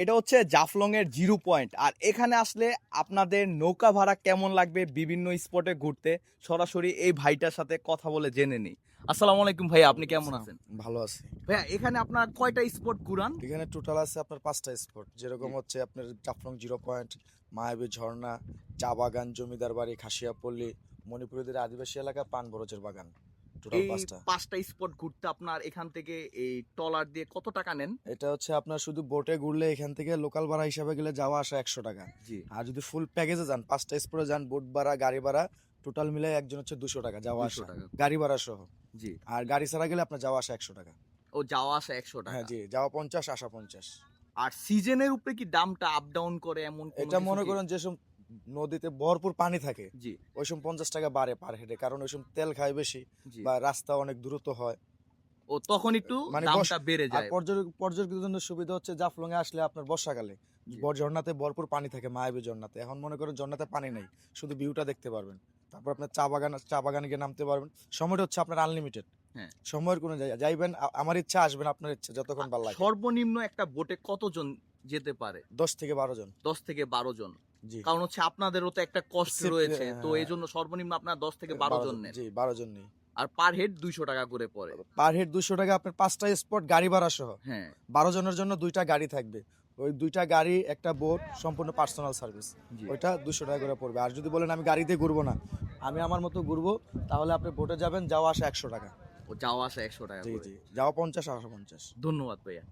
এটা হচ্ছে জাফলং এর জিরো পয়েন্ট। আর এখানে আসলে আপনাদের নৌকা ভাড়া কেমন লাগবে বিভিন্ন স্পটে ঘুরতে? সরাসরি এই ভাইটার সাথে কথা বলে জেনে নিই। আসসালামু আলাইকুম ভাই আপনি কেমন আছেন? ভালো আছে। ভাইয়া এখানে আপনার কয়টা স্পট ঘুরান? এখানে টোটাল আছে আপনার পাঁচটা স্পট যেরকম হচ্ছে আপনার জাফলং জিরো পয়েন্ট মায়াবী ঝর্ণা চা বাগান জমিদার বাড়ি খাসিয়াপল্লী মণিপুরীদের আদিবাসী এলাকা পান বরজের বাগান। এই পাঁচটা। স্পট ঘুরতে আপনার এখান থেকে এই ট্রলার দিয়ে কত টাকা নেন? এটা হচ্ছে আপনার শুধু বোটে ঘুরলে এখান থেকে লোকাল ভাড়া হিসাবে গেলে যাওয়া আসা একশো টাকা। জি। আর যদি ফুল প্যাকেজে যান পাঁচটা স্পটে যান বোট ভাড়া গাড়ি ভাড়া টোটাল মিলে একজন হচ্ছে দুশো টাকা যাওয়া 200 আসা। টাকা। গাড়ি ভাড়া সহ। জি। আর গাড়ি ছাড়া গেলে আপনার যাওয়া আসা একশো টাকা। ও যাওয়া আসা একশো টাকা। হ্যাঁ জি যাওয়া পঞ্চাশ আসা পঞ্চাশ। আর সিজনের উপরে কি দামটা আপ ডাউন করে এমন এটা মনে? করেন যেসব নদীতে ভরপুর পানি থাকে। জি। ওই সময় পঞ্চাশ টাকা বাড়ে পার হেডে কারণ ওই সময় তেল খায় বেশি বা রাস্তা অনেক দূরত্ব হয়। ও তখন একটু মানে দামটা বেড়ে যায়। পর্যটক পর্যটকদের জন্য সুবিধা হচ্ছে জাফলং এ আসলে আপনার বর্ষাকালে ঝর্ণাতে ভরপুর পানি থাকে মায়াবী ঝর্ণাতে এখন মনে করেন ঝর্ণাতে পানি নেই শুধু ভিউটা দেখতে পারবেন। তারপর আপনার চা বাগান চা বাগানে গিয়ে নামতে পারবেন। সময়টা হচ্ছে আপনার আনলিমিটেড হ্যাঁ। সময়ের কোনো জায়গা যাইবেন আমার ইচ্ছা আসবেন আপনার ইচ্ছা যতক্ষণ ভালো লাগে। সর্বনিম্ন একটা বোটে কতজন যেতে পারে? দশ থেকে বারো জন। দশ থেকে বারো জন। কারণ হচ্ছে আপনাদেরও তো একটা কষ্ট রয়েছে। তো হ্যাঁ। এই জন্য সর্বনিম্ন আপনার দশ থেকে বারো জন জি বারো জন নেই। আর পার হেড দুইশো টাকা করে পড়ে। পার হেড দুশো টাকা আপনার পাঁচটা স্পট গাড়ি ভাড়া সহ। হ্যাঁ। বারো জনের জন্য দুইটা গাড়ি থাকবে। ওই দুইটা গাড়ি একটা বোট সম্পূর্ণ পার্সোনাল সার্ভিস ওইটা দুশো টাকা করে পড়বে। আর যদি বলেন আমি গাড়িতে ঘুরবো না আমি আমার মতো ঘুরবো তাহলে আপনি বোটে যাবেন যাওয়া আসা একশো টাকা। যাওয়া আসা একশো টাকা জি জি যাওয়া পঞ্চাশ আসা পঞ্চাশ। ধন্যবাদ ভাইয়া।